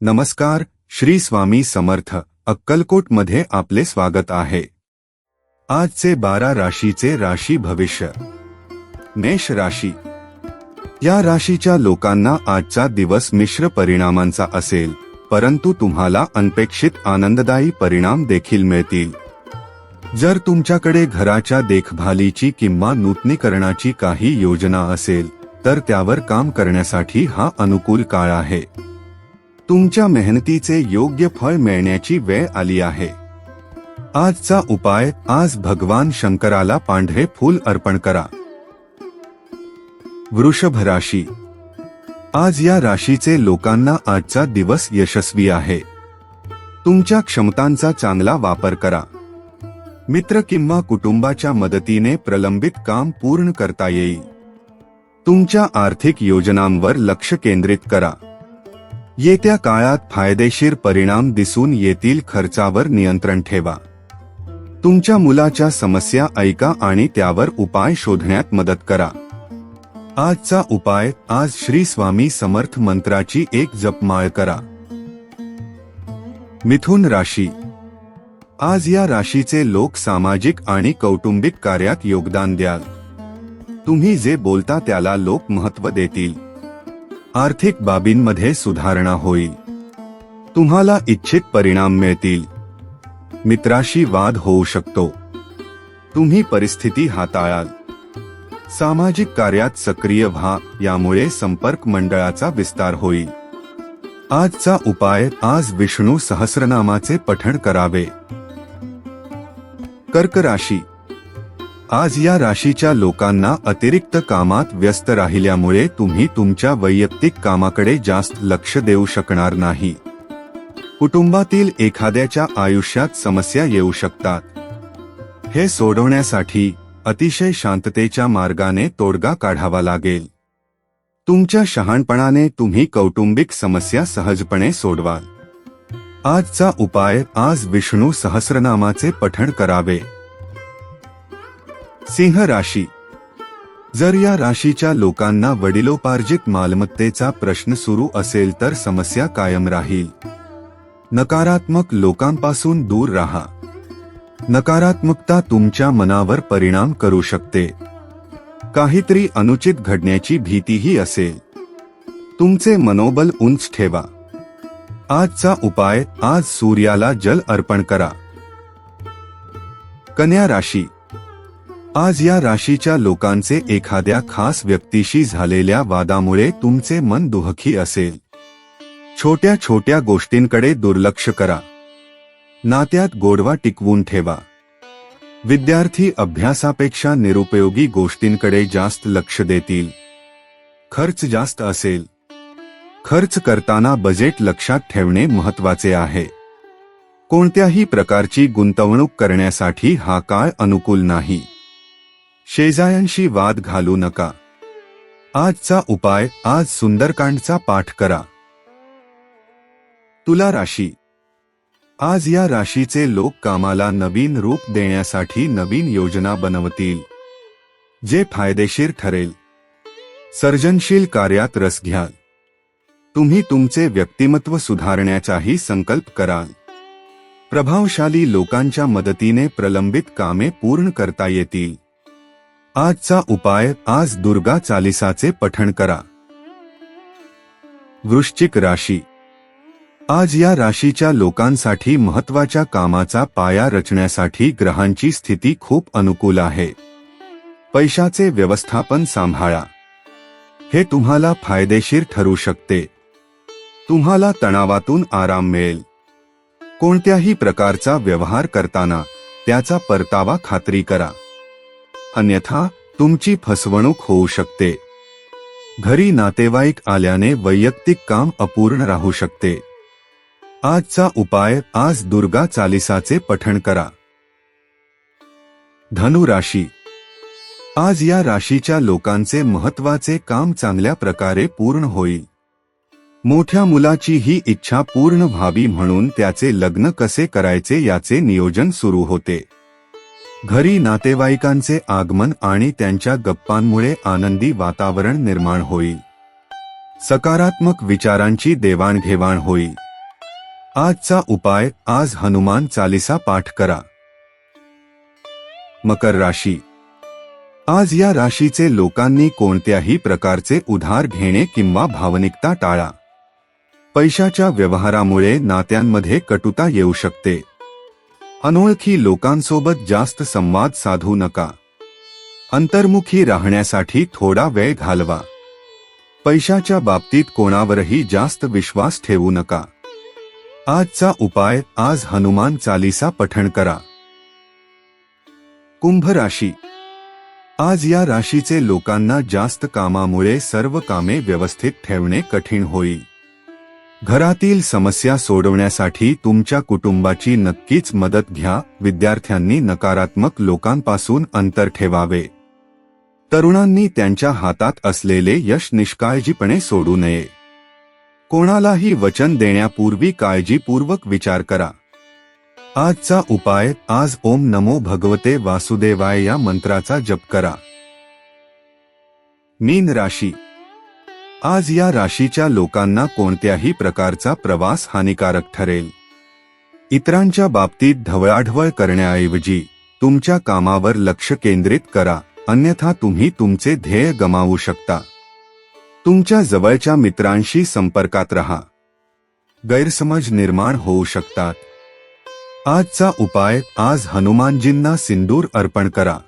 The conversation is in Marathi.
नमस्कार श्री स्वामी समर्थ अक्कलकोटमध्ये आपले स्वागत आहे. आजचे बारा राशीचे राशी भविष्य. मेष राशी. या राशीच्या लोकांना आजचा दिवस मिश्र परिणामांचा असेल परंतु तुम्हाला अनपेक्षित आनंददायी परिणाम देखील मिळतील. जर तुमच्याकडे घराच्या देखभालीची किंवा नूतनीकरणाची काही योजना असेल तर त्यावर काम करण्यासाठी हा अनुकूल काळ आहे. तुमच्या मेहनतीचे योग्य फळ मिळण्याची वेळ आली आहे. आजचा उपाय आज भगवान शंकराला पांढरे फूल अर्पण करा. वृषभ राशी. आज या राशीचे लोकांना आजचा दिवस यशस्वी आहे. तुमच्या क्षमतांचा चांगला वापर करा. मित्र किंवा कुटुंबाच्या मदतीने प्रलंबित काम पूर्ण करता येईल. तुमच्या आर्थिक योजनांवर लक्ष केंद्रित करा. येत्या काळात फायदेशीर परिणाम दिसून येतील खर्चावर नियंत्रण ठेवा. तुमच्या मुलाच्या समस्या ऐका आणि त्यावर उपाय शोधण्यात मदत करा. आजचा उपाय आज श्री स्वामी समर्थ मंत्राची एक जपमाळ करा. मिथुन राशी. आज या राशीचे लोक सामाजिक आणि कौटुंबिक कार्यात योगदान द्याल. तुम्ही जे बोलता त्याला लोक महत्त्व देतील. आर्थिक बाबींमध्ये सुधारणा होईल. तुम्हाला इच्छित परिणाम मिळतील. मित्राशी वाद होऊ शकतो. तुम्ही परिस्थिती हाताळाल. सामाजिक कार्यात सक्रिय व्हा यामुळे संपर्क मंडळाचा विस्तार होईल. आजचा उपाय आज विष्णू सहस्रनामाचे पठण करावे. कर्क राशी आज या राशीच्या लोकांना अतिरिक्त कामात व्यस्त राहिल्यामुळे तुम्ही तुमच्या वैयक्तिक कामाकडे जास्त लक्ष देऊ शकणार नाही. कुटुंबातील एखाद्याच्या आयुष्यात समस्या येऊ शकतात. हे सोडवण्यासाठी अतिशय शांततेच्या मार्गाने तोडगा काढावा लागेल. तुमच्या शहाणपणाने तुम्ही कौटुंबिक समस्या सहजपणे सोडवाल. आजचा उपाय आज विष्णू सहस्रनामाचे पठण करावे. सिंह राशी. जर या राशीच्या लोकांना वडिलोपार्जित मालमत्तेचा प्रश्न सुरू असेल तर समस्या कायम राहील. नकारात्मक लोकांपासून दूर राहा. नकारात्मकता तुमच्या मनावर परिणाम करू शकते. काहीतरी अनुचित घडण्याची भीतीही असेल. तुमचे मनोबल उंच ठेवा. आजचा उपाय आज सूर्याला जल अर्पण करा. कन्या राशी. आज या राशीच्या लोकांचे एखाद्या खास व्यक्तीशी झालेल्या वादामुळे तुमचे मन दुहखी असेल. छोट्या छोट्या गोष्टींकडे दुर्लक्ष करा. नात्यात गोडवा टिकवून ठेवा. विद्यार्थी अभ्यासापेक्षा निरुपयोगी गोष्टींकडे जास्त लक्ष देतील. खर्च जास्त असेल. खर्च करताना बजेट लक्षात ठेवणे महत्त्वाचे आहे. कोणत्याही प्रकारची गुंतवणूक करण्यासाठी हा काळ अनुकूल नाही. शेजायांशी वाद घालू नका. आजचा उपाय आज सुंदरकांडचा पाठ करा. तुला राशी. आज या राशीचे लोक कामाला नवीन रूप देण्यासाठी नवीन योजना बनवतील. जे फायदेशीर ठरेल. सर्जनशील कार्यात रस घ्याल. तुम्ही तुमचे व्यक्तिमत्व सुधारण्याचाही संकल्प कराल. प्रभावशाली लोकांच्या मदतीने प्रलंबित कामे पूर्ण करता येतील. आजचा उपाय आज दुर्गा चालिसाचे पठण करा. वृश्चिक राशी. आज या राशीच्या लोकांसाठी महत्त्वाच्या कामाचा पाया रचण्यासाठी ग्रहांची स्थिती खूप अनुकूल आहे. पैशाचे व्यवस्थापन सांभाळा. हे तुम्हाला फायदेशीर ठरू शकते. तुम्हाला तणावातून आराम मिळेल. कोणत्याही प्रकारचा व्यवहार करताना त्याचा परतावा खात्री करा. अन्यथा तुमची फसवणूक होऊ शकते. घरी नातेवाईक आल्याने वैयक्तिक काम अपूर्ण राहू शकते. आजचा उपाय आज दुर्गा चालिसाचे पठण करा. धनु राशी. आज या राशीच्या लोकांचे महत्त्वाचे काम चांगल्या प्रकारे पूर्ण होईल. मोठ्या मुलाची ही इच्छा पूर्ण व्हावी म्हणून त्याचे लग्न कसे करायचे याचे नियोजन सुरू होते. घरी नातेवाईकांचे आगमन आणि त्यांच्या गप्पांमुळे आनंदी वातावरण निर्माण होईल सकारात्मक विचारांची देवाणघेवाण होईल आजचा उपाय आज हनुमान चालिसा पाठ करा. मकर राशी. आज या राशीचे लोकांनी कोणत्याही प्रकारचे उधार घेणे किंवा भावनिकता टाळा. पैशाच्या व्यवहारामुळे नात्यांमध्ये कटुता येऊ शकते. अनोळखी लोकांसोबत जास्त संवाद साधू नका. अंतर्मुखी राहण्यासाठी थोडा वेळ घालवा. पैशाच्या बाबतीत कोणावरही जास्त विश्वास ठेवू नका. आजचा उपाय आज हनुमान चालिसा पठण करा. कुंभ राशी. आज या राशीचे लोकांना जास्त कामामुळे सर्व कामे व्यवस्थित ठेवणे कठीण होईल. घरातील समस्या सोडवण्यासाठी तुमच्या कुटुंबाची नक्कीच मदत घ्या विद्यार्थ्यांनी नकारात्मक लोकांपासून अंतर ठेवावे. तरुणांनी त्यांच्या हातात असलेले यश निष्काळजीपणे सोडू नये. कोणालाही वचन देण्यापूर्वी काळजीपूर्वक विचार करा. आजचा उपाय आज ओम नमो भगवते वासुदेवाय या मंत्राचा जप करा. मीन राशी आज या राशीच्या लोकांना कोणत्याही प्रकारचा प्रवास हानिकारक ठरेल. इतरांच्या बाबतीत ढवळाढवळ करण्याऐवजी तुमच्या कामावर लक्ष केंद्रित करा अन्यथा तुम्ही तुमचे ध्येय गमावू शकता. तुमच्या जवळच्या मित्रांशी संपर्कात रहा. गैरसमज निर्माण होऊ शकतात. आजचा उपाय आज हनुमानजींना सिंदूर अर्पण करा.